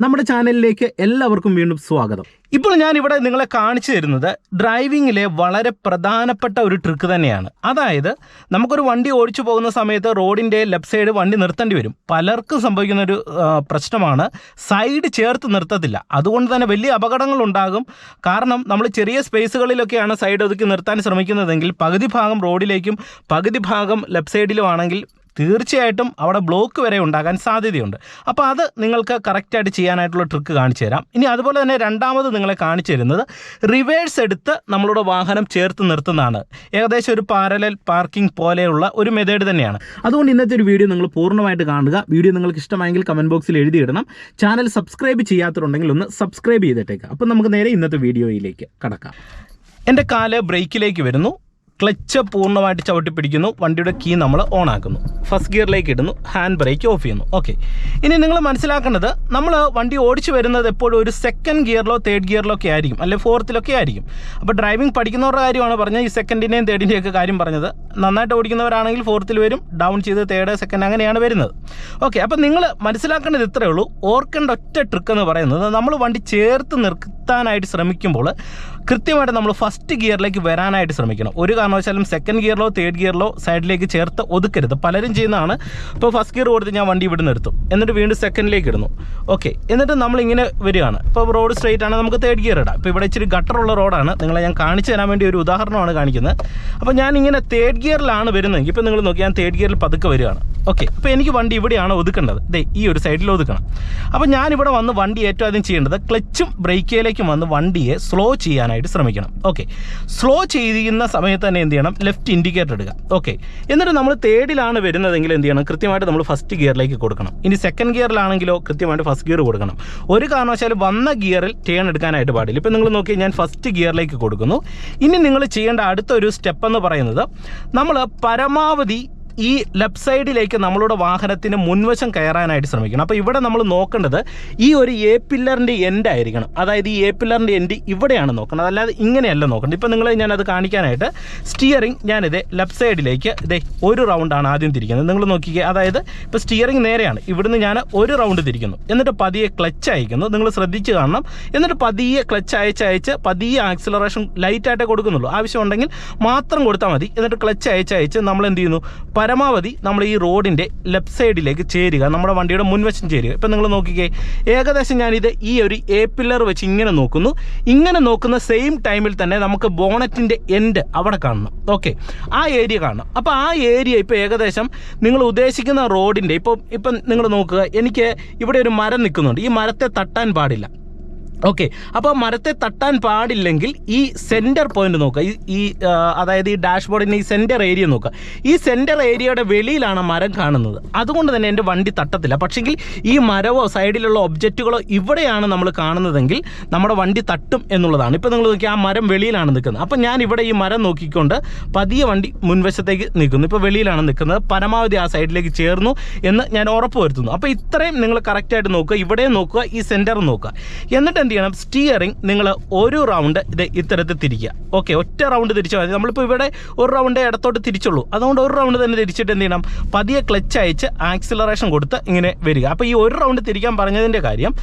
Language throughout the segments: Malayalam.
നമ്മുടെ ചാനലിലേക്ക് എല്ലാവർക്കും വീണ്ടും സ്വാഗതം. ഇപ്പോൾ ഞാൻ ഇവിടെ നിങ്ങളെ കാണിച്ചു തരുന്നത് ഡ്രൈവിങ്ങിലെ വളരെ പ്രധാനപ്പെട്ട ഒരു ട്രിക്ക് തന്നെയാണ്. അതായത് നമുക്കൊരു വണ്ടി ഓടിച്ചു പോകുന്ന സമയത്ത് റോഡിന്റെ ലെഫ്റ്റ് സൈഡ് വണ്ടി നിർത്തേണ്ടി വരും. പലർക്കും സംഭവിക്കുന്ന ഒരു പ്രശ്നമാണ്. സൈഡ് ചേർത്ത് നിർത്തത്തില്ല. അതുകൊണ്ട് തന്നെ വലിയ അപകടങ്ങൾ ഉണ്ടാകും. കാരണം നമ്മൾ ചെറിയ സ്പേസുകളിലൊക്കെയാണ് സൈഡ് ഒതുക്കി നിർത്താൻ ശ്രമിക്കുന്നതെങ്കിൽ പകുതി ഭാഗം റോഡിലേക്കും പകുതി ഭാഗം ലെഫ്റ്റ് സൈഡിലും ആണെങ്കിൽ തീർച്ചയായിട്ടും അവിടെ ബ്ലോക്ക് വരെ ഉണ്ടാകാൻ സാധ്യതയുണ്ട്. അപ്പോൾ അത് നിങ്ങൾക്ക് കറക്റ്റായിട്ട് ചെയ്യാനായിട്ടുള്ള ട്രിക്ക് കാണിച്ചു തരാം. ഇനി അതുപോലെ തന്നെ രണ്ടാമത് നിങ്ങളെ കാണിച്ചു തരുന്നത് റിവേഴ്സ് എടുത്ത് നമ്മളുടെ വാഹനം ചേർത്ത് നിർത്തുന്നതാണ്. ഏകദേശം ഒരു പാരലൽ പാർക്കിംഗ് പോലെയുള്ള ഒരു മെത്തേഡ് തന്നെയാണ്. അതുകൊണ്ട് ഇന്നത്തെ ഒരു വീഡിയോ നിങ്ങൾ പൂർണമായിട്ട് കാണുക. വീഡിയോ നിങ്ങൾക്ക് ഇഷ്ടമായെങ്കിൽ കമന്റ് ബോക്സിൽ എഴുതിയിടണം. ചാനൽ സബ്സ്ക്രൈബ് ചെയ്യാത്തതുണ്ടെങ്കിൽ ഒന്ന് സബ്സ്ക്രൈബ് ചെയ്തിട്ടേക്ക്. അപ്പം നമുക്ക് നേരെ ഇന്നത്തെ വീഡിയോയിലേക്ക് കടക്കാം. എന്റെ കാൽ ബ്രേക്കിലേക്ക് വരുന്നു. ക്ലച്ച് പൂർണമായിട്ട് ചവിട്ടി പിടിക്കുന്നു. വണ്ടിയുടെ കീ നമ്മൾ ഓൺ ആക്കുന്നു ഫസ്റ്റ് ഗിയറിലേക്ക് ഇടുന്നു. ഹാൻഡ് ബ്രേക്ക് ഓഫ് ചെയ്യുന്നു. ഓക്കെ ഇനി നിങ്ങൾ മനസ്സിലാക്കേണ്ടത് നമ്മൾ വണ്ടി ഓടിച്ചു വരുന്നത് എപ്പോഴും ഒരു സെക്കൻഡ് ഗിയറിലോ തേർഡ് ഗിയറിലോ ഒക്കെ ആയിരിക്കും. അല്ലെങ്കിൽ ഫോർത്തിലൊക്കെ ആയിരിക്കും. അപ്പോൾ ഡ്രൈവിംഗ് പഠിക്കുന്നവരുടെ കാര്യമാണ് പറഞ്ഞത്. ഈ സെക്കൻഡിന്റെയും തേർഡിന്റെയും ഒക്കെ കാര്യം പറഞ്ഞത്. നന്നായിട്ട് ഓടിക്കുന്നവരാണെങ്കിൽ ഫോർത്തിൽ വരും. ഡൗൺ ചെയ്ത് തേർഡ് സെക്കൻഡ് അങ്ങനെയാണ് വരുന്നത്. ഓക്കെ അപ്പോൾ നിങ്ങൾ മനസ്സിലാക്കേണ്ടത് ഇത്രയേ ഉള്ളൂ. ഓർക്കേണ്ട ഒറ്റ ട്രിക്ക് എന്ന് പറയുന്നത് നമ്മൾ വണ്ടി ചേർത്ത് നിർത്താനായിട്ട് ശ്രമിക്കുമ്പോൾ കൃത്യമായിട്ട് നമ്മൾ ഫസ്റ്റ് ഗിയറിലേക്ക് വരാനായിട്ട് ശ്രമിക്കണം. ഒരു കാരണവശാലും സെക്കൻഡ് ഗിയറിലോ തേർഡ് ഗിയറിലോ സൈഡിലേക്ക് ചേർത്ത് ഒതുക്കരുത്. പലരും ചെയ്യുന്നതാണ്. ഇപ്പോൾ ഫസ്റ്റ് ഗിയർ കൊടുത്ത് ഞാൻ വണ്ടി ഇവിടെ നിർത്തും എന്നിട്ട് വീണ്ടും സെക്കൻഡിലേക്ക് ഇടുന്നു. ഓക്കെ എന്നിട്ട് നമ്മൾ ഇങ്ങനെ വരികയാണ്. ഇപ്പോൾ റോഡ് സ്ട്രെയിറ്റ് ആണ് നമുക്ക് തേർഡ് ഗിയർ ഇടാം. ഇപ്പോൾ ഇവിടെ ഇച്ചിരി ഗട്ടറുള്ള റോഡാണ് നിങ്ങളെ ഞാൻ കാണിച്ചു തരാൻ വേണ്ടി ഒരു ഉദാഹരണമാണ് കാണിക്കുന്നത്. അപ്പോൾ ഞാൻ ഇങ്ങനെ തേർഡ് ഗിയറിലാണ് വരുന്നതെങ്കിൽ ഇപ്പോൾ നിങ്ങൾ നോക്കി ഞാൻ തേർഡ് ഗിയറിൽ പതുക്കെ വരികയാണ്. ഓക്കെ അപ്പോൾ എനിക്ക് വണ്ടി ഇവിടെയാണ് ഒതുക്കേണ്ടത്. ദേ ഈ ഒരു സൈഡിൽ ഒതുക്കണം. അപ്പോൾ ഞാനിവിടെ വന്ന് വണ്ടി ഏറ്റവും ആദ്യം ചെയ്യേണ്ടത് ക്ലച്ചും ബ്രേക്കിലേക്കും വന്ന് വണ്ടിയെ സ്ലോ ചെയ്യാനായിട്ട് ശ്രമിക്കണം. ഓക്കെ സ്ലോ ചെയ്യുന്ന സമയത്ത് തന്നെ എന്ത് ചെയ്യണം? ലെഫ്റ്റ് ഇൻഡിക്കേറ്റർ എടുക്കുക ഓക്കെ എന്നിട്ട് നമ്മൾ തേർഡിലാണ് വരുന്നതെങ്കിൽ എന്ത് ചെയ്യണം? കൃത്യമായിട്ട് നമ്മൾ ഫസ്റ്റ് ഗിയറിലേക്ക് കൊടുക്കണം. ഇനി സെക്കൻഡ് ഗിയറിലാണെങ്കിലോ കൃത്യമായിട്ട് ഫസ്റ്റ് ഗിയർ കൊടുക്കണം. ഒരു കാരണവശാലും വന്ന ഗിയറിൽ ടേൺ എടുക്കാനായിട്ട് പാടില്ല. ഇപ്പം നിങ്ങൾ നോക്കി ഞാൻ ഫസ്റ്റ് ഗിയറിലേക്ക് കൊടുക്കുന്നു. ഇനി നിങ്ങൾ ചെയ്യേണ്ട അടുത്തൊരു സ്റ്റെപ്പ് എന്ന് പറയുന്നത് നമ്മൾ പരമാവധി ഈ ലെഫ്റ്റ് സൈഡിലേക്ക് നമ്മളുടെ വാഹനത്തിന് മുൻവശം കയറാനായിട്ട് ശ്രമിക്കണം. അപ്പോൾ ഇവിടെ നമ്മൾ നോക്കേണ്ടത് ഈ ഒരു എ പില്ലറിന്റെ എൻഡ് ആയിരിക്കണം. അതായത് ഈ എ പില്ലറിന്റെ എൻഡ് ഇവിടെയാണ് നോക്കേണ്ടത്. അല്ലാതെ ഇങ്ങനെയല്ല നോക്കേണ്ടത്. ഇപ്പോൾ നിങ്ങൾ ഞാനത് കാണിക്കാനായിട്ട് സ്റ്റിയറിംഗ് ഞാനിത് ലെഫ്റ്റ് സൈഡിലേക്ക് ഇതേ ഒരു റൗണ്ടാണ് ആദ്യം തിരിക്കുന്നത്. നിങ്ങൾ നോക്കിക്കുക അതായത് ഇപ്പോൾ സ്റ്റിയറിംഗ് നേരെയാണ്. ഇവിടുന്ന് ഞാൻ ഒരു റൗണ്ട് തിരിക്കുന്നു. എന്നിട്ട് പതിയെ ക്ലച്ച് അയക്കുന്നു. നിങ്ങൾ ശ്രദ്ധിച്ച് കാണണം. എന്നിട്ട് പതിയെ ക്ലച്ച് അയച്ച് അയച്ച് പതിയെ ആക്സിലറേഷൻ ലൈറ്റായിട്ടേ കൊടുക്കുന്നുള്ളൂ. ആവശ്യമുണ്ടെങ്കിൽ മാത്രം കൊടുത്താൽ മതി. എന്നിട്ട് ക്ലച്ച് അയച്ച് അയച്ച് നമ്മൾ എന്ത് ചെയ്യുന്നു? പരമാവധി നമ്മൾ ഈ റോഡിന്റെ ലെഫ്റ്റ് സൈഡിലേക്ക് ചേരുക നമ്മുടെ വണ്ടിയുടെ മുൻവശം ചേരുക. ഇപ്പം നിങ്ങൾ നോക്കിക്കേ ഏകദേശം ഞാനിത് ഈ ഒരു എ പില്ലർ വെച്ച് ഇങ്ങനെ നോക്കുന്നു. ഇങ്ങനെ നോക്കുന്ന സെയിം ടൈമിൽ തന്നെ നമുക്ക് ബോണറ്റിന്റെ എൻഡ് അവിടെ കാണണം. ഓക്കെ ആ ഏരിയ കാണണം. അപ്പോൾ ആ ഏരിയ ഇപ്പോൾ ഏകദേശം നിങ്ങൾ ഉദ്ദേശിക്കുന്ന റോഡിന്റെ ഇപ്പോൾ ഇപ്പം നിങ്ങൾ നോക്കുക എനിക്ക് ഇവിടെ ഒരു മരം നിൽക്കുന്നുണ്ട്. ഈ മരത്തെ തട്ടാൻ പാടില്ല. ഓക്കെ. അപ്പോൾ മരത്തെ തട്ടാൻ പാടില്ലെങ്കിൽ ഈ സെന്റർ പോയിന്റ് നോക്കുക. ഈ ഈ അതായത് ഈ ഡാഷ്ബോർഡിന്റെ ഈ സെന്റർ ഏരിയ നോക്കുക. ഈ സെന്റർ ഏരിയയുടെ വെളിയിലാണ് മരം കാണുന്നത്. അതുകൊണ്ട് തന്നെ എന്റെ വണ്ടി തട്ടത്തില്ല. പക്ഷെങ്കിൽ ഈ മരവോ സൈഡിലുള്ള ഒബ്ജക്റ്റുകളോ ഇവിടെയാണ് നമ്മൾ കാണുന്നതെങ്കിൽ നമ്മുടെ വണ്ടി തട്ടും എന്നുള്ളതാണ്. ഇപ്പോൾ നിങ്ങൾ നോക്കി ആ മരം വെളിയിലാണ് നിൽക്കുന്നത്. അപ്പോൾ ഞാൻ ഇവിടെ ഈ മരം നോക്കിക്കൊണ്ട് പതിയെ വണ്ടി മുൻവശത്തേക്ക് നിൽക്കുന്നു. ഇപ്പോൾ വെളിയിലാണ് നിൽക്കുന്നത്. പരമാവധി ആ സൈഡിലേക്ക് ചേർന്നു എന്ന് ഞാൻ ഉറപ്പ് വരുത്തുന്നു. അപ്പോൾ ഇത്രയും നിങ്ങൾ കറക്റ്റായിട്ട് നോക്കുക. ഇവിടെയും നോക്കുക. ഈ സെന്റർ നോക്കുക. എന്നിട്ട് എന്ത് ചെയ്യണം സ്റ്റിയറിംഗ് നിങ്ങൾ ഒരു റൗണ്ട് ഇത് ഇത്തരത്തിൽ തിരിക്കുക. ഓക്കെ ഒറ്റ റൗണ്ട് തിരിച്ചാൽ മതി. നമ്മളിപ്പോൾ ഇവിടെ ഒരു റൗണ്ട് ഇടത്തോട്ട് തിരിച്ചുള്ളൂ. അതുകൊണ്ട് ഒരു റൗണ്ട് തന്നെ തിരിച്ചിട്ട് എന്ത് ചെയ്യണം? പതിയെ ക്ലച്ച് അയച്ച് ആക്സിലറേഷൻ കൊടുത്ത് ഇങ്ങനെ വരിക. അപ്പോൾ ഈ ഒരു റൗണ്ട് തിരിക്കാൻ പറഞ്ഞതിന്റെ കാര്യം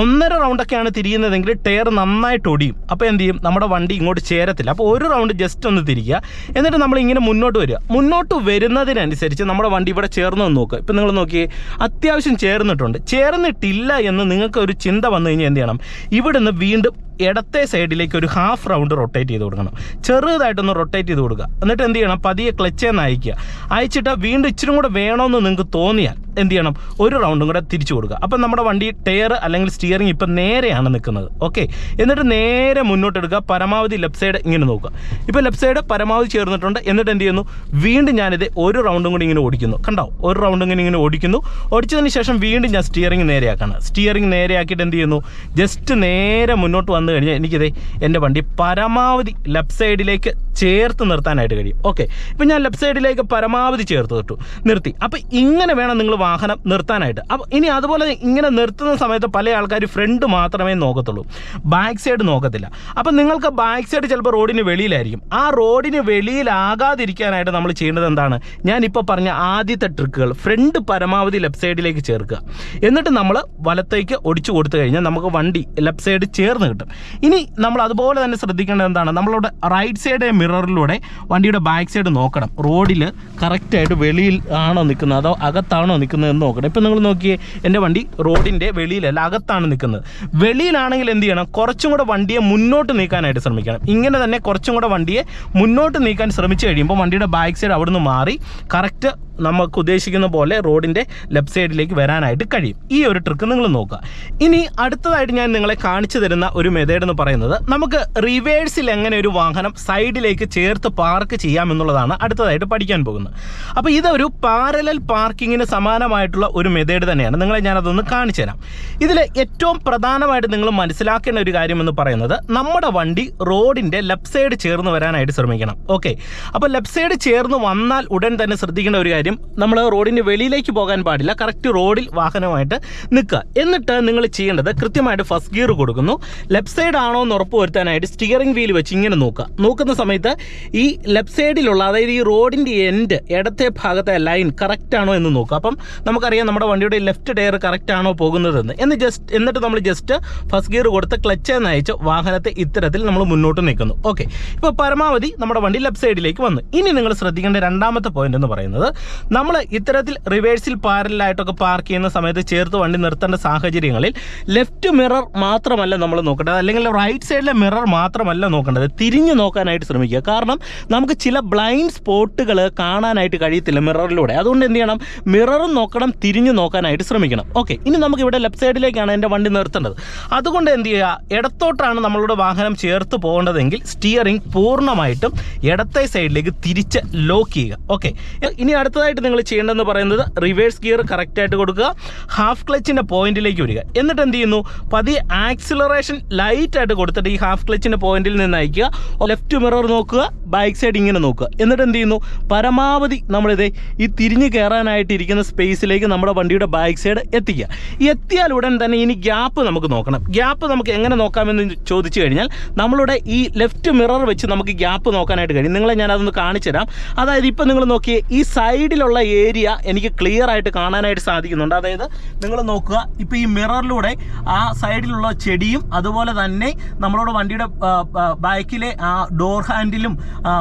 ഒന്നര റൗണ്ടൊക്കെയാണ് തിരിയുന്നതെങ്കിൽ ടയർ നന്നായിട്ട് ഒടിയും അപ്പോൾ എന്ത് ചെയ്യും? നമ്മുടെ വണ്ടി ഇങ്ങോട്ട് ചേരത്തില്ല. അപ്പോൾ ഒരു റൗണ്ട് ജസ്റ്റ് ഒന്ന് തിരിക്കുക എന്നിട്ട് നമ്മൾ ഇങ്ങനെ മുന്നോട്ട് വരിക. മുന്നോട്ട് വരുന്നതിനനുസരിച്ച് നമ്മുടെ വണ്ടി ഇവിടെ ചേർന്ന് നോക്കുക. ഇപ്പം നിങ്ങൾ നോക്കിയേ അത്യാവശ്യം ചേർന്നിട്ടുണ്ട്. ചേർന്നിട്ടില്ല എന്ന് നിങ്ങൾക്ക് ഒരു ചിന്ത വന്നു കഴിഞ്ഞാൽ എന്ത് ചെയ്യണം? ഇവിടുന്ന് വീണ്ടും ഇടത്തെ സൈഡിലേക്ക് ഒരു ഹാഫ് റൗണ്ട് റൊട്ടേറ്റ് ചെയ്ത് കൊടുക്കണം. ചെറുതായിട്ടൊന്ന് റൊട്ടേറ്റ് ചെയ്ത് കൊടുക്കുക. എന്നിട്ട് എന്ത് ചെയ്യണം? പതിയെ ക്ലച്ചേന്ന് അയക്കുക അയച്ചിട്ട് വീണ്ടും ഇച്ചിരി കൂടെ വേണമെന്ന് നിങ്ങൾക്ക് തോന്നിയാൽ എന്ത് ചെയ്യണം? ഒരു റൗണ്ടും കൂടെ തിരിച്ചു കൊടുക്കുക. അപ്പം നമ്മുടെ വണ്ടി ടയർ അല്ലെങ്കിൽ സ്റ്റിയറിംഗ് ഇപ്പം നേരെയാണ് നിൽക്കുന്നത്. ഓക്കെ എന്നിട്ട് നേരെ മുന്നോട്ട് എടുക്കുക. പരമാവധി ലെഫ്റ്റ് സൈഡ് ഇങ്ങനെ നോക്കുക. ഇപ്പോൾ ലെഫ്റ്റ് സൈഡ് പരമാവധി ചേർന്നിട്ടുണ്ട്. എന്നിട്ട് എന്ത് ചെയ്യുന്നു? വീണ്ടും ഞാനിത് ഒരു റൗണ്ടും കൂടി ഇങ്ങനെ ഓടിക്കുന്നു. കണ്ടോ? ഒരു റൗണ്ട് ഇങ്ങനെ ഇങ്ങനെ ഓടിക്കുന്നു. ഓടിച്ചതിന് ശേഷം വീണ്ടും ഞാൻ സ്റ്റിയറിംഗ് നേരെയാക്കാണ്. സ്റ്റിയറിംഗ് നേരെയാക്കിയിട്ട് എന്ത് ചെയ്യുന്നു? ജസ്റ്റ് നേരെ മുന്നോട്ട് വന്നു കഴിഞ്ഞാൽ എനിക്കിത് എന്റെ വണ്ടി പരമാവധി ലെഫ്റ്റ് സൈഡിലേക്ക് ചേർത്ത് നിർത്താനായിട്ട് കഴിയും. ഓക്കെ ഇപ്പം ഞാൻ ലെഫ്റ്റ് സൈഡിലേക്ക് പരമാവധി ചേർത്ത് തൊട്ടു. നിർത്തി. അപ്പോൾ ഇങ്ങനെ വേണം നിങ്ങൾ വാഹനം നിർത്താനായിട്ട്. അപ്പോൾ ഇനി അതുപോലെ ഇങ്ങനെ നിർത്തുന്ന സമയത്ത് പല ആൾക്കാർ ഫ്രണ്ട് മാത്രമേ നോക്കത്തുള്ളൂ. ബാക്ക് സൈഡ് നോക്കത്തില്ല. അപ്പം നിങ്ങൾക്ക് ബാക്ക് സൈഡ് ചിലപ്പോൾ റോഡിന് വെളിയിലായിരിക്കും. ആ റോഡിന് വെളിയിലാകാതിരിക്കാനായിട്ട് നമ്മൾ ചെയ്യേണ്ടത് എന്താണ്? ഞാനിപ്പോൾ പറഞ്ഞ ആദ്യത്തെ ട്രിക്കുകൾ ഫ്രണ്ട് പരമാവധി ലെഫ്റ്റ് സൈഡിലേക്ക് ചേർക്കുക. എന്നിട്ട് നമ്മൾ വലത്തേക്ക് ഒടിച്ചു കൊടുത്തു കഴിഞ്ഞാൽ നമുക്ക് വണ്ടി ലെഫ്റ്റ് സൈഡ് ചേർന്ന് കിട്ടും. ഇനി നമ്മൾ അതുപോലെ തന്നെ ശ്രദ്ധിക്കേണ്ടത് എന്താണ്? നമ്മളവിടെ റൈറ്റ് സൈഡ് മിററിലൂടെ വണ്ടിയുടെ ബാക്ക് സൈഡ് നോക്കണം. റോഡിൽ കറക്റ്റായിട്ട് വെളിയിൽ ആണോ നിൽക്കുന്നത് അതോ അകത്താണോ നിൽക്കുന്നത് എന്ന് നോക്കണം. ഇപ്പം നിങ്ങൾ നോക്കിയേ എന്റെ വണ്ടി റോഡിന്റെ വെളിയിലല്ല അകത്താണ് നിൽക്കുന്നത്. വെളിയിലാണെങ്കിൽ എന്ത് ചെയ്യണം? കുറച്ചും കൂടെ വണ്ടിയെ മുന്നോട്ട് നീക്കാനായിട്ട് ശ്രമിക്കണം. ഇങ്ങനെ തന്നെ കുറച്ചും കൂടെ വണ്ടിയെ മുന്നോട്ട് നീക്കാൻ ശ്രമിച്ചു കഴിയുമ്പോൾ വണ്ടിയുടെ ബാക്ക് സൈഡ് അവിടുന്ന് മാറി കറക്റ്റ് നമുക്ക് ഉദ്ദേശിക്കുന്ന പോലെ റോഡിന്റെ ലെഫ്റ്റ് സൈഡിലേക്ക് വരാനായിട്ട് കഴിയും. ഈ ഒരു ട്രിക്ക് നിങ്ങൾ നോക്കുക. ഇനി അടുത്തതായിട്ട് ഞാൻ നിങ്ങളെ കാണിച്ചു തരുന്ന ഒരു മെത്തേഡ് എന്ന് പറയുന്നത് നമുക്ക് റിവേഴ്സിൽ എങ്ങനെ ഒരു വാഹനം സൈഡിലേക്ക് ചേർത്ത് പാർക്ക് ചെയ്യാം എന്നുള്ളതാണ് അടുത്തതായിട്ട് പഠിക്കാൻ പോകുന്നത്. അപ്പോൾ ഇതൊരു പാരലൽ പാർക്കിങ്ങിന് സമാനമായിട്ടുള്ള ഒരു മെത്തേഡ് തന്നെയാണ്. നിങ്ങളെ ഞാനതൊന്ന് കാണിച്ചു തരാം. ഇതിൽ ഏറ്റവും പ്രധാനമായിട്ട് നിങ്ങൾ മനസ്സിലാക്കേണ്ട ഒരു കാര്യം എന്ന് പറയുന്നത് നമ്മുടെ വണ്ടി റോഡിന്റെ ലെഫ്റ്റ് സൈഡ് ചേർന്ന് വരാനായിട്ട് ശ്രമിക്കണം. ഓക്കെ അപ്പോൾ ലെഫ്റ്റ് സൈഡ് ചേർന്ന് വന്നാൽ ഉടൻ തന്നെ ശ്രദ്ധിക്കേണ്ട ഒരു കാര്യം നമ്മൾ റോഡിന്റെ വെളിയിലേക്ക് പോകാൻ പാടില്ല. കറക്റ്റ് റോഡിൽ വാഹനമായിട്ട് നിൽക്കുക. എന്നിട്ട് നിങ്ങൾ ചെയ്യേണ്ടത് കൃത്യമായിട്ട് ഫസ്റ്റ് ഗിയർ കൊടുക്കുന്നു. ലെഫ്റ്റ് സൈഡ് ആണോ എന്ന് ഉറപ്പ് വരുത്താനായിട്ട് സ്റ്റിയറിംഗ് വീൽ വെച്ച് ഇങ്ങനെ നോക്കുക. നോക്കുന്ന സമയത്ത് ഈ ലെഫ്റ്റ് സൈഡിലുള്ള അതായത് ഈ റോഡിന്റെ എൻഡ് ഇടത്തെ ഭാഗത്തെ ലൈൻ കറക്റ്റ് ആണോ എന്ന് നോക്കുക. അപ്പം നമുക്കറിയാം നമ്മുടെ വണ്ടിയുടെ ലെഫ്റ്റ് ടയർ കറക്റ്റ് ആണോ പോകുന്നതെന്ന്. എന്ന് ജസ്റ്റ് എന്നിട്ട് നമ്മൾ ജസ്റ്റ് ഫസ്റ്റ് ഗിയർ കൊടുത്ത് ക്ലച്ച് എന്ന് അയച്ച് വാഹനത്തെ ഇത്തരത്തിൽ നമ്മൾ മുന്നോട്ട് നിൽക്കുന്നു ഓക്കെ ഇപ്പോൾ പരമാവധി നമ്മുടെ വണ്ടി ലെഫ്റ്റ് സൈഡിലേക്ക് വന്നു. ഇനി നിങ്ങൾ ശ്രദ്ധിക്കേണ്ട രണ്ടാമത്തെ പോയിന്റ് എന്ന് പറയുന്നത് നമ്മൾ ഇത്തരത്തിൽ റിവേഴ്സിൽ പാരലായിട്ടൊക്കെ പാർക്ക് ചെയ്യുന്ന സമയത്ത് ചേർത്ത് വണ്ടി നിർത്തേണ്ട സാഹചര്യങ്ങളിൽ ലെഫ്റ്റ് മിറർ മാത്രമല്ല നമ്മൾ നോക്കേണ്ടത്. അല്ലെങ്കിൽ റൈറ്റ് സൈഡിലെ മിറർ മാത്രമല്ല നോക്കേണ്ടത്. തിരിഞ്ഞു നോക്കാനായിട്ട് ശ്രമിക്കുക. കാരണം നമുക്ക് ചില ബ്ലൈൻഡ് സ്പോട്ടുകൾ കാണാനായിട്ട് കഴിയത്തില്ല മിററിലൂടെ അതുകൊണ്ട് എന്ത് ചെയ്യണം? മിററും നോക്കണം തിരിഞ്ഞു നോക്കാനായിട്ട് ശ്രമിക്കണം. ഓക്കെ ഇനി നമുക്ക് ഇവിടെ ലെഫ്റ്റ് സൈഡിലേക്കാണ് എന്റെ വണ്ടി നിർത്തേണ്ടത്. അതുകൊണ്ട് എന്ത് ചെയ്യുക? ഇടത്തോട്ടാണ് നമ്മളുടെ വാഹനം ചേർത്ത് പോകേണ്ടതെങ്കിൽ സ്റ്റിയറിംഗ് പൂർണമായിട്ടും ഇടത്തെ സൈഡിലേക്ക് തിരിച്ച് ലോക്ക് ചെയ്യുക. ഓക്കെ ഇനി അടുത്തതായിട്ട് നിങ്ങൾ ചെയ്യേണ്ടതെന്ന് പറയുന്നത് റിവേഴ്സ് ഗിയർ കറക്റ്റായിട്ട് കൊടുക്കുക. ഹാഫ് ക്ലച്ചിന്റെ പോയിന്റിലേക്ക് വരിക. എന്നിട്ട് എന്ത് ചെയ്യുന്നു? പതിയെ ആക്സിലറേഷൻ ലൈറ്റായിട്ട് കൊടുത്തിട്ട് ഈ ഹാഫ് ക്ലച്ചിന്റെ പോയിന്റിൽ നിന്ന് അയക്കുക. ലെഫ്റ്റ് മിറർ നോക്കുക ബാക്ക് സൈഡ് ഇങ്ങനെ നോക്കുക. എന്നിട്ട് എന്ത് ചെയ്യുന്നു? പരമാവധി നമ്മളിത് ഈ തിരിഞ്ഞ് കയറാനായിട്ട് ഇരിക്കുന്ന സ്പേസിലേക്ക് നമ്മുടെ വണ്ടിയുടെ ബാക്ക് സൈഡ് എത്തിക്കുക. എത്തിയാൽ ഉടൻ തന്നെ ഇനി ഗ്യാപ്പ് നമുക്ക് നോക്കണം. ഗ്യാപ്പ് നമുക്ക് എങ്ങനെ നോക്കാമെന്ന് ചോദിച്ചു കഴിഞ്ഞാൽ നമ്മളുടെ ഈ ലെഫ്റ്റ് മിറർ വെച്ച് നമുക്ക് ഗ്യാപ്പ് നോക്കാനായിട്ട് കഴിയും. നിങ്ങളെ ഞാൻ അതൊന്ന് കാണിച്ചു തരാം അതായത് ഇപ്പം നിങ്ങൾ നോക്കിയേ ഈ സൈഡിലുള്ള ഏരിയ എനിക്ക് ക്ലിയർ ആയിട്ട് കാണാനായിട്ട് സാധിക്കുന്നുണ്ട്. അതായത് നിങ്ങൾ നോക്കുക ഇപ്പോൾ ഈ മിററിലൂടെ ആ സൈഡിലുള്ള ചെടിയും അതുപോലെ തന്നെ നമ്മളോട് വണ്ടിയുടെ ബാക്കിലെ ആ ഡോർ ഹാൻഡിലും ആ,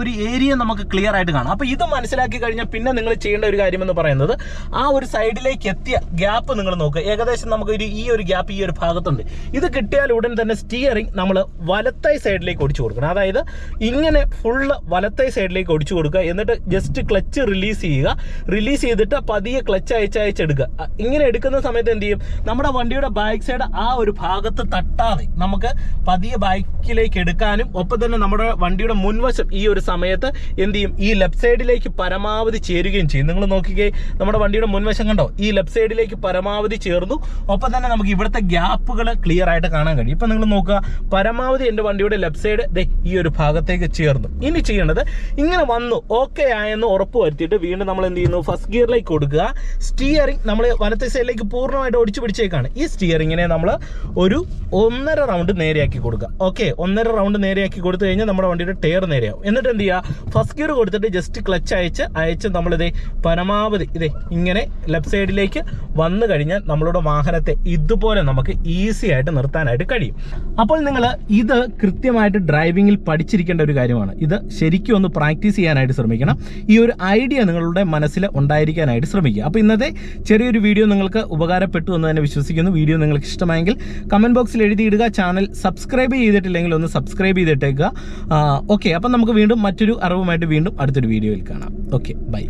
ഒരു ഏരിയ നമുക്ക് ക്ലിയർ ആയിട്ട് കാണാം. അപ്പോൾ ഇത് മനസ്സിലാക്കി കഴിഞ്ഞാൽ പിന്നെ നിങ്ങൾ ചെയ്യേണ്ട ഒരു കാര്യം എന്ന് പറയുന്നത് ആ ഒരു സൈഡിലേക്ക് എത്തിയ ഗ്യാപ്പ് നിങ്ങൾ നോക്കുക. ഏകദേശം നമുക്ക് ഒരു ഈ ഒരു ഗ്യാപ്പ് ഈ ഒരു ഭാഗത്തുണ്ട്. ഇത് കിട്ടിയാൽ ഉടൻ തന്നെ സ്റ്റിയറിംഗ് നമ്മൾ വലത്തൈ സൈഡിലേക്ക് ഒടിച്ചു കൊടുക്കണം. അതായത് ഇങ്ങനെ ഫുള്ള് വലത്തൈ സൈഡിലേക്ക് ഒടിച്ചു കൊടുക്കുക. എന്നിട്ട് ജസ്റ്റ് ക്ലച്ച് റിലീസ് ചെയ്യുക. റിലീസ് ചെയ്തിട്ട് പതിയെ ക്ലച്ച് അയച്ച് അയച്ചെടുക്കുക. ഇങ്ങനെ എടുക്കുന്ന സമയത്ത് എന്ത് ചെയ്യും? നമ്മുടെ വണ്ടിയുടെ ബാക്ക് സൈഡ് ആ ഒരു ഭാഗത്ത് തട്ടാതെ നമുക്ക് പതിയെ ബാക്കിലേക്ക് എടുക്കാനും ഒപ്പം തന്നെ നമ്മുടെ വണ്ടിയുടെ മുൻവശം ഈ ഒരു സമയത്ത് എന്ത് ചെയ്യും? ഈ ലെഫ്റ്റ് സൈഡിലേക്ക് പരമാവധി ചേരുകയും ചെയ്യും. നിങ്ങൾ നോക്കിക്കേ നമ്മുടെ വണ്ടിയുടെ മുൻവശം കണ്ടോ? ഈ ലെഫ്റ്റ് സൈഡിലേക്ക് പരമാവധി ചേർന്നു. ഒപ്പം തന്നെ നമുക്ക് ഇവിടുത്തെ ഗ്യാപ്പുകൾ ക്ലിയർ ആയിട്ട് കാണാൻ കഴിയും. ഇപ്പം നിങ്ങൾ നോക്കുക പരമാവധി എന്റെ വണ്ടിയുടെ ലെഫ്റ്റ് സൈഡ് ഈ ഒരു ഭാഗത്തേക്ക് ചേർന്നു. ഇനി ചെയ്യേണ്ടത് ഇങ്ങനെ വന്നു ഓക്കെ ആയെന്ന് ഉറപ്പ് വരുത്തിയിട്ട് വീണ്ടും നമ്മൾ എന്ത് ചെയ്യുന്നു? ഫസ്റ്റ് ഗിയറിലേക്ക് കൊടുക്കുക. സ്റ്റിയറിംഗ് നമ്മൾ വലത്തെ സൈഡിലേക്ക് പൂർണമായിട്ട് ഒടിച്ചു പിടിച്ചേക്കാണ്. ഈ സ്റ്റിയറിങ്ങിനെ നമ്മൾ ഒരു ഒന്നര റൗണ്ട് നേരെയാക്കി കൊടുക്കുക. ഓക്കെ ഒന്നര റൗണ്ട് നേരെയാക്കി കൊടുത്തു കഴിഞ്ഞാൽ നമ്മുടെ വണ്ടിയുടെ ടയർ നേരെയാവും. എന്നിട്ട് എന്ത് ചെയ്യുക? ഫസ്റ്റ് ഗിയർ കൊടുത്തിട്ട് ജസ്റ്റ് ക്ലച്ച് അയച്ച് അയച്ച് നമ്മളിതേ പരമാവധി ഇതേ ഇങ്ങനെ ലെഫ്റ്റ് സൈഡിലേക്ക് വന്നു കഴിഞ്ഞാൽ നമ്മളുടെ വാഹനത്തെ ഇതുപോലെ നമുക്ക് ഈസി ആയിട്ട് നിർത്താനായിട്ട് കഴിയും. അപ്പോൾ നിങ്ങൾ ഇത് കൃത്യമായിട്ട് ഡ്രൈവിങ്ങിൽ പഠിച്ചിരിക്കേണ്ട ഒരു കാര്യമാണ്. ഇത് ശരിക്കും ഒന്ന് പ്രാക്ടീസ് ചെയ്യാനായിട്ട് ശ്രമിക്കണം. ഈ ഒരു ഐഡിയ നിങ്ങളുടെ മനസ്സിൽ ഉണ്ടായിരിക്കാനായിട്ട് ശ്രമിക്കുക. അപ്പോൾ ഇന്നത്തെ ചെറിയൊരു വീഡിയോ നിങ്ങൾക്ക് ഉപകാരപ്പെട്ടു എന്ന് തന്നെ വിശ്വസിക്കുന്നു. വീഡിയോ നിങ്ങൾക്ക് ഇഷ്ടമായെങ്കിൽ കമന്റ് ബോക്സിൽ എഴുതിയിടുക ചാനൽ സബ്സ്ക്രൈബ് ചെയ്തിട്ടില്ലെങ്കിൽ ഒന്ന് സബ്സ്ക്രൈബ് ചെയ്തിട്ടേക്കുക. ഓക്കെ അപ്പം നമുക്ക് വീണ്ടും മറ്റൊരു അറിവുമായിട്ട് വീണ്ടും അടുത്തൊരു വീഡിയോയിൽ കാണാം. Okay bye